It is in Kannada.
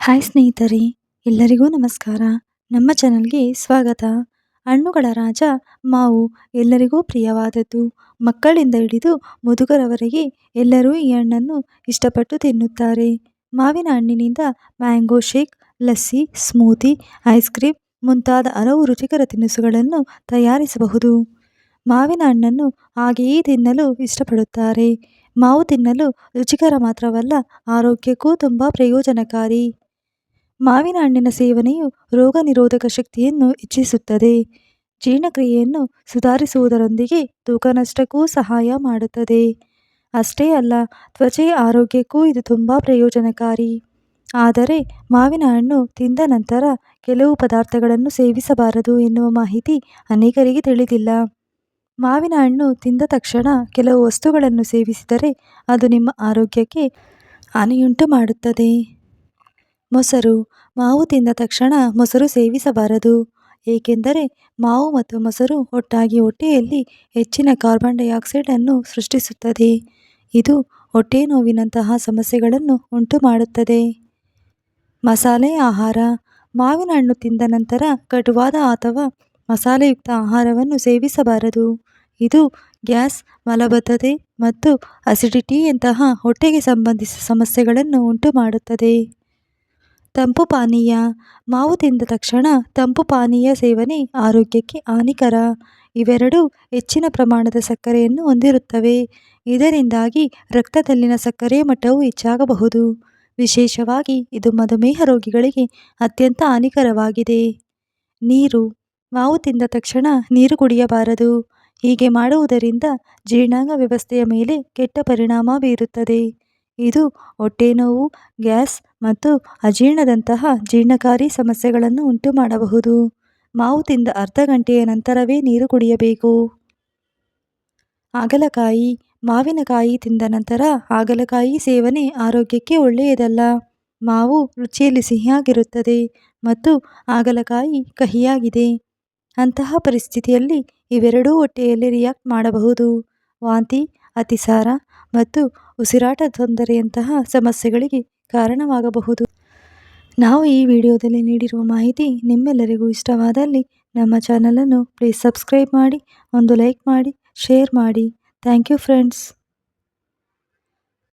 ಹಾಯ್ ಸ್ನೇಹಿತರೆ, ಎಲ್ಲರಿಗೂ ನಮಸ್ಕಾರ. ನಮ್ಮ ಚಾನಲ್ಗೆ ಸ್ವಾಗತ. ಹಣ್ಣುಗಳ ರಾಜ ಮಾವು ಎಲ್ಲರಿಗೂ ಪ್ರಿಯವಾದದ್ದು. ಮಕ್ಕಳಿಂದ ಹಿಡಿದು ಮುದುಕರವರೆಗೆ ಎಲ್ಲರೂ ಈ ಹಣ್ಣನ್ನು ಇಷ್ಟಪಟ್ಟು ತಿನ್ನುತ್ತಾರೆ. ಮಾವಿನ ಹಣ್ಣಿನಿಂದ mango shake, lassi, smoothie, ice cream ಮುಂತಾದ ಹಲವು ರುಚಿಕರ ತಿನಿಸುಗಳನ್ನು ತಯಾರಿಸಬಹುದು. ಮಾವಿನ ಹಣ್ಣನ್ನು ಹಾಗೆಯೇ ತಿನ್ನಲು ಇಷ್ಟಪಡುತ್ತಾರೆ. ಮಾವು ತಿನ್ನಲು ರುಚಿಕರ ಮಾತ್ರವಲ್ಲ, ಆರೋಗ್ಯಕ್ಕೂ ತುಂಬ ಪ್ರಯೋಜನಕಾರಿ. ಮಾವಿನ ಹಣ್ಣಿನ ಸೇವನೆಯು ರೋಗ ನಿರೋಧಕ ಶಕ್ತಿಯನ್ನು ಹೆಚ್ಚಿಸುತ್ತದೆ. ಜೀರ್ಣಕ್ರಿಯೆಯನ್ನು ಸುಧಾರಿಸುವುದರೊಂದಿಗೆ ತೂಕ ನಷ್ಟಕ್ಕೂ ಸಹಾಯ ಮಾಡುತ್ತದೆ. ಅಷ್ಟೇ ಅಲ್ಲ, ತ್ವಚೆಯ ಆರೋಗ್ಯಕ್ಕೂ ಇದು ತುಂಬ ಪ್ರಯೋಜನಕಾರಿ. ಆದರೆ, ಮಾವಿನ ಹಣ್ಣು ತಿಂದ ನಂತರ ಕೆಲವು ಪದಾರ್ಥಗಳನ್ನು ಸೇವಿಸಬಾರದು ಎನ್ನುವ ಮಾಹಿತಿ ಅನೇಕರಿಗೆ ತಿಳಿದಿಲ್ಲ. ಮಾವಿನ ಹಣ್ಣು ತಿಂದ ತಕ್ಷಣ ಕೆಲವು ವಸ್ತುಗಳನ್ನು ಸೇವಿಸಿದರೆ ಅದು ನಿಮ್ಮ ಆರೋಗ್ಯಕ್ಕೆ ಹಾನಿಯುಂಟು ಮಾಡುತ್ತದೆ ಮೊಸರು. ಮಾವು ತಿಂದ ತಕ್ಷಣ ಮೊಸರು ಸೇವಿಸಬಾರದು. ಏಕೆಂದರೆ ಮಾವು ಮತ್ತು ಮೊಸರು ಒಟ್ಟಾಗಿ ಹೊಟ್ಟೆಯಲ್ಲಿ ಹೆಚ್ಚಿನ ಕಾರ್ಬನ್ ಡೈಆಕ್ಸೈಡನ್ನು ಸೃಷ್ಟಿಸುತ್ತದೆ. ಇದು ಹೊಟ್ಟೆ ನೋವಿನಂತಹ ಸಮಸ್ಯೆಗಳನ್ನು ಉಂಟು ಮಾಡುತ್ತದೆ ಮಸಾಲೆ ಆಹಾರ. ಮಾವಿನ ಹಣ್ಣು ತಿಂದ ನಂತರ ಕಟುವಾದ ಅಥವಾ ಮಸಾಲೆಯುಕ್ತ ಆಹಾರವನ್ನು ಸೇವಿಸಬಾರದು. ಇದು ಗ್ಯಾಸ್, ಮಲಬದ್ಧತೆ ಮತ್ತು ಅಸಿಡಿಟಿಯಂತಹ ಹೊಟ್ಟೆಗೆ ಸಂಬಂಧಿಸಿದ ಸಮಸ್ಯೆಗಳನ್ನು ಉಂಟು ಮಾಡುತ್ತದೆ ತಂಪು ಪಾನೀಯ. ಮಾವು ತಿಂದ ತಕ್ಷಣ ತಂಪು ಪಾನೀಯ ಸೇವನೆ ಆರೋಗ್ಯಕ್ಕೆ ಹಾನಿಕರ. ಇವೆರಡೂ ಹೆಚ್ಚಿನ ಪ್ರಮಾಣದ ಸಕ್ಕರೆಯನ್ನು ಹೊಂದಿರುತ್ತವೆ. ಇದರಿಂದಾಗಿ ರಕ್ತದಲ್ಲಿನ ಸಕ್ಕರೆಯ ಮಟ್ಟವು ಹೆಚ್ಚಾಗಬಹುದು. ವಿಶೇಷವಾಗಿ ಇದು ಮಧುಮೇಹ ರೋಗಿಗಳಿಗೆ ಅತ್ಯಂತ ಹಾನಿಕರವಾಗಿದೆ. ನೀರು. ಮಾವು ತಿಂದ ತಕ್ಷಣ ನೀರು ಕುಡಿಯಬಾರದು. ಹೀಗೆ ಮಾಡುವುದರಿಂದ ಜೀರ್ಣಾಂಗ ವ್ಯವಸ್ಥೆಯ ಮೇಲೆ ಕೆಟ್ಟ ಪರಿಣಾಮ ಬೀರುತ್ತದೆ. ಇದು ಹೊಟ್ಟೆನೋವು ಗ್ಯಾಸ್ ಮತ್ತು ಅಜೀರ್ಣದಂತಹ ಜೀರ್ಣಕಾರಿ ಸಮಸ್ಯೆಗಳನ್ನು ಉಂಟು ಮಾಡಬಹುದು ಮಾವು ತಿಂದ ಅರ್ಧ ಗಂಟೆಯ ನಂತರವೇ ನೀರು ಕುಡಿಯಬೇಕು. ಹಾಗಲಕಾಯಿ, ಮಾವಿನಕಾಯಿ ತಿಂದ ನಂತರ ಹಾಗಲಕಾಯಿ ಸೇವನೆ ಆರೋಗ್ಯಕ್ಕೆ ಒಳ್ಳೆಯದಲ್ಲ. ಮಾವು ರುಚಿಯಲ್ಲಿ ಸಿಹಿಯಾಗಿರುತ್ತದೆ ಮತ್ತು ಹಾಗಲಕಾಯಿ ಕಹಿಯಾಗಿದೆ. ಅಂತಹ ಪರಿಸ್ಥಿತಿಯಲ್ಲಿ ಇವೆರಡೂ ಹೊಟ್ಟೆಯಲ್ಲಿ ರಿಯಾಕ್ಟ್ ಮಾಡಬಹುದು. ವಾಂತಿ, ಅತಿಸಾರ ಮತ್ತು ಉಸಿರಾಟ ತೊಂದರೆಯಂತಹ ಸಮಸ್ಯೆಗಳಿಗೆ ಕಾರಣವಾಗಬಹುದು. ನಾವು ಈ ವಿಡಿಯೋದಲ್ಲಿ ನೀಡಿರುವ ಮಾಹಿತಿ ನಿಮ್ಮೆಲ್ಲರಿಗೂ ಇಷ್ಟವಾದಲ್ಲಿ ನಮ್ಮ ಚಾನಲನ್ನು ಪ್ಲೀಸ್ ಸಬ್ಸ್ಕ್ರೈಬ್ ಮಾಡಿ, ಒಂದು ಲೈಕ್ ಮಾಡಿ, ಶೇರ್ ಮಾಡಿ. Thank you friends.